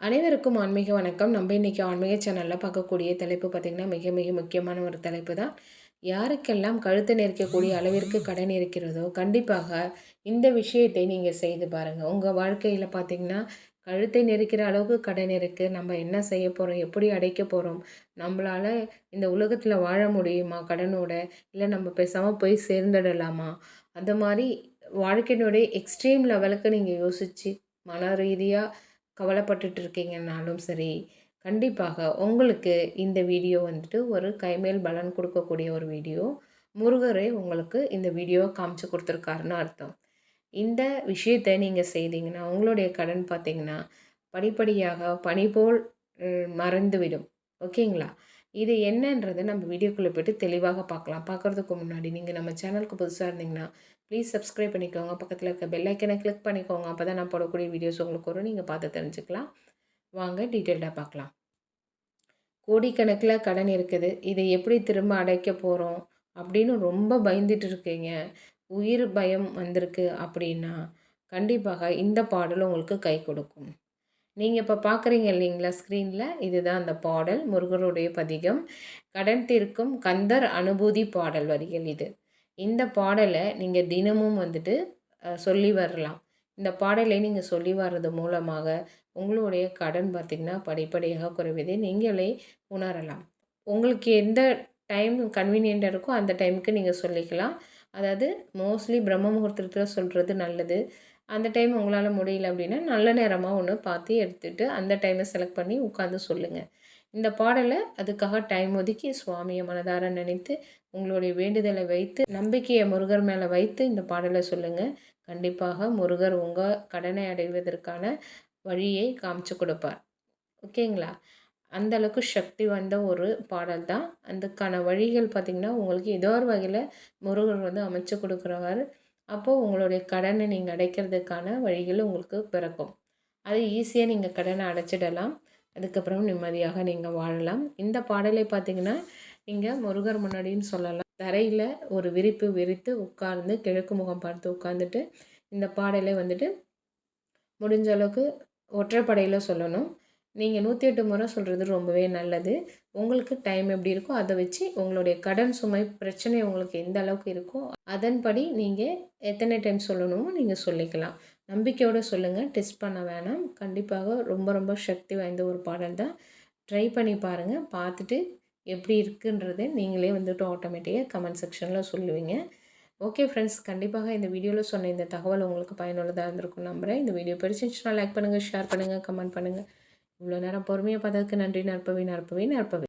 அனைவருக்கும் ஆன்மீக வணக்கம். நம்ம இன்றைக்கி ஆன்மீக சேனலில் பார்க்கக்கூடிய தலைப்பு பார்த்திங்கன்னா மிக மிக முக்கியமான ஒரு தலைப்பு தான். யாருக்கெல்லாம் கழுத்தை நெரிக்கக்கூடிய அளவிற்கு கடன் இருக்கிறதோ கண்டிப்பாக இந்த விஷயத்தை நீங்கள் செய்து பாருங்கள் உங்கள் வாழ்க்கையில் பார்த்திங்கன்னா கழுத்தை நெரிக்கிற அளவுக்கு கடன் இருக்குது நம்ம என்ன செய்ய போகிறோம் எப்படி அடைக்க போகிறோம் நம்மளால் இந்த உலகத்தில் வாழ முடியுமா கடனோட? இல்லை நம்ம பேசாமல் போய் சேர்ந்துடலாமா? அந்த மாதிரி வாழ்க்கையினுடைய எக்ஸ்ட்ரீம் லெவலுக்கு நீங்கள் யோசித்து மன ரீதியாக கவலைப்பட்டுட்டு இருக்கீங்கன்னாலும் சரி கண்டிப்பாக உங்களுக்கு இந்த வீடியோ வந்துட்டு ஒரு கைமேல் பலன் கொடுக்கக்கூடிய ஒரு வீடியோ. முருகரே உங்களுக்கு இந்த வீடியோவை காமிச்சு கொடுத்துருக்காருன்னு அர்த்தம். இந்த விஷயத்தை நீங்கள் செய்தீங்கன்னா உங்களுடைய கடன் பார்த்தீங்கன்னா படிப்படியாக பனி போல் மறந்துவிடும். ஓகேங்களா? இது என்னன்றதை நம்ம வீடியோக்குள்ளே போய்ட்டு தெளிவாக பார்க்கலாம். பார்க்குறதுக்கு முன்னாடி நீங்கள் நம்ம சேனலுக்கு புதுசாக இருந்தீங்கன்னா ப்ளீஸ் சப்ஸ்கிரைப் பண்ணிக்கோங்க. பக்கத்தில் இருக்க பெல்லைக்கனை கிளிக் பண்ணிக்கோங்க. அப்போ தான் நான் போடக்கூடிய வீடியோஸ் உங்களுக்கு வரும். நீங்கள் பார்த்து தெரிஞ்சுக்கலாம். வாங்க டீட்டெயில்டாக பார்க்கலாம். கோடிக்கணக்கில் கடன் இருக்குது. இதை எப்படி திரும்ப அடைக்க போகிறோம் அப்படின்னு ரொம்ப பயந்துட்டு இருக்கீங்க. உயிர் பயம் வந்திருக்கு அப்படின்னா கண்டிப்பாக இந்த பாடல் உங்களுக்கு கை கொடுக்கும். நீங்கள் இப்போ பார்க்குறீங்க இல்லைங்களா ஸ்க்ரீனில் இதுதான் அந்த பாடல். முருகருடைய பதிகம். கடன் தீர்க்கும் கந்தர் அனுபூதி பாடல் வரிகள் இது. இந்த பாடலை நீங்கள் தினமும் வந்துட்டு சொல்லி வரலாம். இந்த பாடலை நீங்கள் சொல்லி வர்றது மூலமாக உங்களுடைய கடன் பார்த்திங்கன்னா படிப்படியாக குறைவதை நீங்களே உணரலாம். உங்களுக்கு எந்த டைம் கன்வீனியண்ட்டாக இருக்கோ அந்த டைமுக்கு நீங்கள் சொல்லிக்கலாம். அதாவது மோஸ்ட்லி பிரம்ம முகூர்த்தத்தில் சொல்கிறது நல்லது. அந்த டைம் உங்களால் முடியல அப்படின்னா நல்ல நேரமாக ஒன்று பார்த்து எடுத்துகிட்டு அந்த டைமை செலக்ட் பண்ணி உட்காந்து சொல்லுங்கள் இந்த பாடலை அதுக்காக டைம் ஒதுக்கி சுவாமியை மனதார நினைத்து உங்களுடைய வேண்டுதலை வைத்து நம்பிக்கையை முருகர் மேலே வைத்து இந்த பாடலை சொல்லுங்கள் கண்டிப்பாக முருகர் உங்கள் கடனை அடைவதற்கான வழியை காமிச்சு கொடுப்பார். ஓகேங்களா? அந்த அளவுக்கு சக்தி வந்த ஒரு பாடல் தான். அதுக்கான வழிகள் பார்த்திங்கன்னா உங்களுக்கு ஏதோ ஒரு வகையில் முருகர் வந்து அமைச்சு கொடுக்குறவர். அப்போது உங்களுடைய கடனை நீங்கள் அடைக்கிறதுக்கான வழிகள் உங்களுக்கு பிறக்கும். அது ஈஸியாக நீங்கள் கடனை அடைச்சிடலாம். அதுக்கப்புறம் நிம்மதியாக நீங்கள் வாழலாம். இந்த பாடலை பார்த்திங்கன்னா நீங்கள் முருகர் முன்னாடின்னு சொல்லலாம். தரையில் ஒரு விரிப்பு விரித்து உட்கார்ந்து கிழக்கு முகம் பார்த்து உட்காந்துட்டு இந்த பாடலை வந்துட்டு முடிஞ்ச அளவுக்கு ஒற்றைப்படையில் சொல்லணும். நீங்கள் நூற்றி எட்டு முறை சொல்கிறது ரொம்பவே நல்லது. உங்களுக்கு டைம் எப்படி இருக்கோ அதை வச்சு உங்களுடைய கடன் சுமை பிரச்சனை உங்களுக்கு எந்த அளவுக்கு இருக்கோ அதன்படி நீங்கள் எத்தனை டைம் சொல்லணுமோ நீங்கள் சொல்லிக்கலாம். நம்பிக்கையோடு சொல்லுங்கள் டெஸ்ட் பண்ண வேணாம். கண்டிப்பாக ரொம்ப ரொம்ப சக்தி வாய்ந்த ஒரு பாடல் தான். ட்ரை பண்ணி பாருங்கள் பார்த்துட்டு எப்படி இருக்குன்றதை நீங்களே வந்துட்டு ஆட்டோமேட்டிக்காக கமெண்ட் செக்ஷனில் சொல்லுவீங்க. ஓகே ஃப்ரெண்ட்ஸ் கண்டிப்பாக இந்த வீடியோவில் சொன்ன இந்த தகவல் உங்களுக்கு பயனுள்ளதாக இருந்திருக்கும் நம்புகிறேன் இந்த வீடியோ பிடிச்சிருந்துச்சுன்னா லைக் பண்ணுங்கள் ஷேர் பண்ணுங்கள் கமெண்ட் பண்ணுங்கள் இவ்வளோ நேரம் பொறுமையாக பார்த்ததுக்கு நன்றி. நற்பவி நற்பவி நற்பவி.